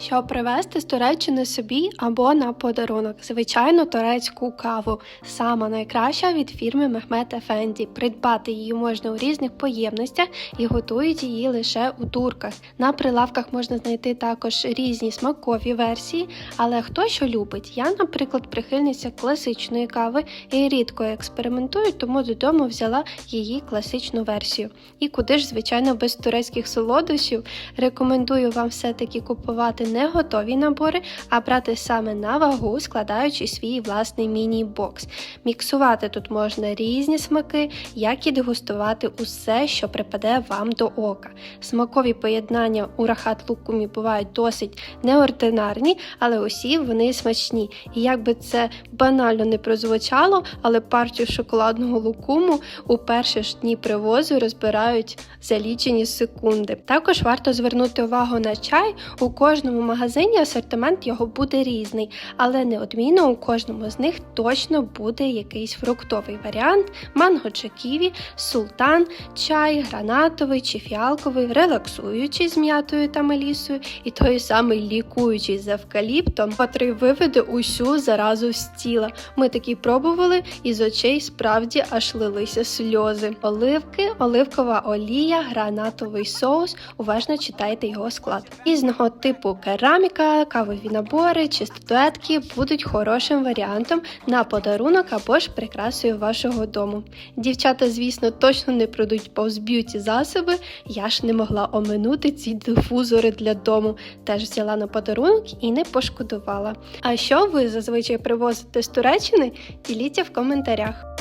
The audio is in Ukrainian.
Щоб привезти з Туреччини собі або на подарунок, звичайно, турецьку каву, сама найкраща від фірми Мехмед Ефенді. Придбати її можна у різних поємностях і готують її лише у турках. На прилавках можна знайти також різні смакові версії, але хто що любить. Я, наприклад, прихильниця класичної кави і рідко експериментую, тому додому взяла її класичну версію. І куди ж, звичайно, без турецьких солодощів рекомендую вам все-таки купувати не готові набори, а брати саме на вагу, складаючи свій власний міні-бокс. Міксувати тут можна різні смаки, як і дегустувати усе, що припаде вам до ока. Смакові поєднання у рахат лукумі бувають досить неординарні, але усі вони смачні. І як би це банально не прозвучало, але партію шоколадного лукуму у перші ж дні привозу розбирають за лічені секунди. Також варто звернути увагу на чай. У кожному магазині асортимент його буде різний, але неодмінно у кожному з них точно буде якийсь фруктовий варіант: манго чи ківі, султан, чай, гранатовий чи фіалковий, релаксуючий з м'ятою та мелісою, і той самий лікуючий з евкаліптом, котрий виведе усю заразу з тіла. Ми такі пробували, і з очей справді аж лилися сльози. Оливки, оливкова олія, гранатовий соус. Уважно читайте його склад. Різного типу кераміка, кавові набори чи статуетки будуть хорошим варіантом на подарунок або ж прикрасою вашого дому. Дівчата, звісно, точно не пройдуть повз б'юті засоби. Я ж не могла оминути ці дифузори для дому. Теж взяла на подарунок і не пошкодувала. А що ви зазвичай привозите з Туреччини? Діліться в коментарях.